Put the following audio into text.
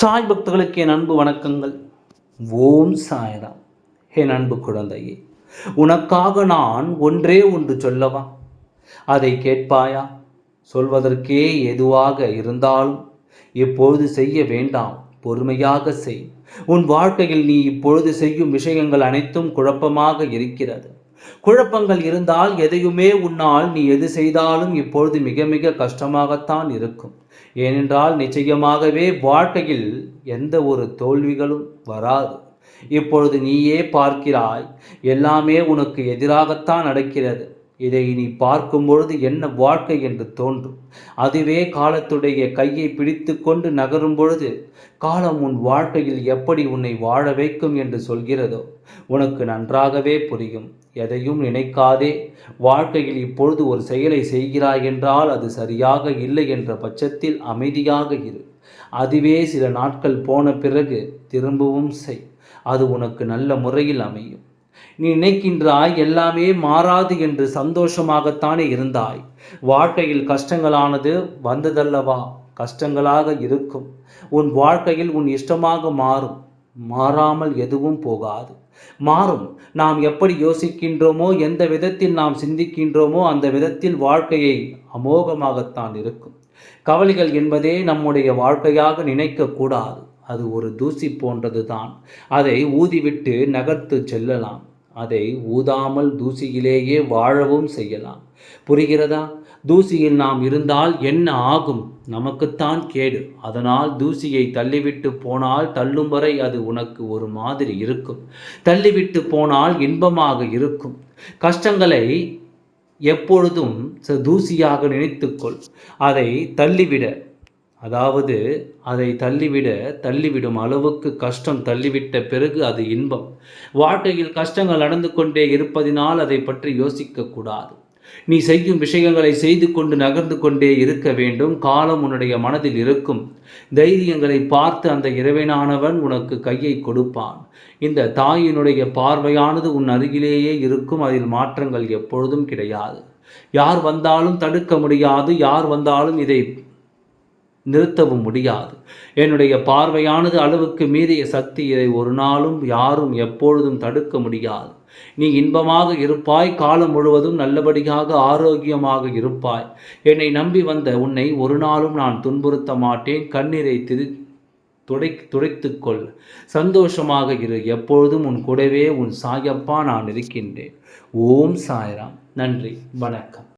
சாய் பக்தர்களுக்கு என் அன்பு வணக்கங்கள். ஓம் சாய்ராம். என் அன்பு குழந்தையே உனக்காக நான் ஒன்றே ஒன்று சொல்லவா? அதை கேட்பாயா? சொல்வதற்கே எதுவாக இருந்தாலும் இப்பொழுது செய்ய வேண்டாம் பொறுமையாக செய். உன் வாழ்க்கையில் நீ இப்பொழுது செய்யும் விஷயங்கள் அனைத்தும் குழப்பமாக இருக்கிறது. குழப்பங்கள் இருந்தால் எதையுமே உன்னால் நீ எது செய்தாலும் இப்பொழுது மிக மிக கஷ்டமாகத்தான் இருக்கும். ஏனென்றால் நிச்சயமாகவே வாழ்க்கையில் எந்த ஒரு தோல்விகளும் வராது. இப்பொழுது நீயே பார்க்கிறாய் எல்லாமே உனக்கு எதிராகத்தான் நடக்கிறது. இதை நீ பார்க்கும் பொழுது என்ன வாழ்க்கை என்று தோன்றும். அதுவே காலத்துடைய கையை பிடித்து கொண்டு நகரும் பொழுது காலம் உன் வாழ்க்கையில் எப்படி உன்னை வாழ வைக்கும் என்று சொல்கிறதோ உனக்கு நன்றாகவே புரியும். எதையும் நினைக்காதே வாழ்க்கையில் இப்பொழுது ஒரு செயலை செய்கிறாய் என்றால் அது சரியாக இல்லை என்ற பட்சத்தில் அமைதியாக இரு. அதுவே சில நாட்கள் போன பிறகு திரும்பவும் செய். அது உனக்கு நல்ல முறையில் அமையும். நீ நினைக்கின்றாய் எல்லாமே மாறாது என்று சந்தோஷமாகத்தானே இருந்தாய். வாழ்க்கையில் கஷ்டங்களானது வந்ததல்லவா? கஷ்டங்களாக இருக்கும். உன் வாழ்க்கையில் உன் இஷ்டமாக மாறும். மாறாமல் எதுவும் போகாது. மாறும். நாம் எப்படி யோசிக்கின்றோமோ எந்த விதத்தில் நாம் சிந்திக்கின்றோமோ அந்த விதத்தில் வாழ்க்கையை அமோகமாகத்தான் இருக்கும். கவலைகள் என்பதே நம்முடைய வாழ்க்கையாக நினைக்கக்கூடாது. அது ஒரு தூசி போன்றது தான் அதை ஊதிவிட்டு நகர்த்து செல்லலாம். அதை ஊதாமல் தூசியிலேயே வாழவும் செய்யலாம். புரிகிறதா? தூசியில் நாம் இருந்தால் என்ன ஆகும்? நமக்குத்தான் கேடு. அதனால் தூசியை தள்ளிவிட்டு போனால் தள்ளும் வரை அது உனக்கு ஒரு மாதிரி இருக்கும். தள்ளிவிட்டு போனால் இன்பமாக இருக்கும். கஷ்டங்களை எப்பொழுதும் தூசியாக நினைத்துக்கொள். அதை தள்ளிவிட அதாவது அதை தள்ளிவிட தள்ளிவிடும் அளவுக்கு கஷ்டம் தள்ளிவிட்ட பிறகு அது இன்பம். வாழ்க்கையில் கஷ்டங்கள் நடந்து கொண்டே இருப்பதினால் அதை பற்றி யோசிக்கக்கூடாது. நீ செய்யும் விஷயங்களை செய்து கொண்டு நகர்ந்து கொண்டே இருக்க வேண்டும். காலம் உன்னுடைய மனதில் இருக்கும். தைரியங்களை பார்த்து அந்த இறைவனானவன் உனக்கு கையை கொடுப்பான். இந்த தாயினுடைய பார்வையானது உன் அருகிலேயே இருக்கும். அதில் மாற்றங்கள் எப்பொழுதும் கிடையாது. யார் வந்தாலும் தடுக்க முடியாது. யார் வந்தாலும் இதை நிறுத்தவும் முடியாது. என்னுடைய பார்வையானது அளவுக்கு மீறிய சக்தி இதை ஒரு நாளும் யாரும் எப்பொழுதும் தடுக்க முடியாது. நீ இன்பமாக இருப்பாய் காலம் முழுவதும் நல்லபடியாக ஆரோக்கியமாக இருப்பாய். என்னை நம்பி வந்த உன்னை ஒரு நாளும் நான் துன்புறுத்த மாட்டேன். கண்ணீரை திரு துடை துடைத்துக்கொள். சந்தோஷமாக இரு. எப்பொழுதும் உன் கூடவே உன் சாயப்பா நான் இருக்கின்றேன். ஓம் சாய்ராம். நன்றி. வணக்கம்.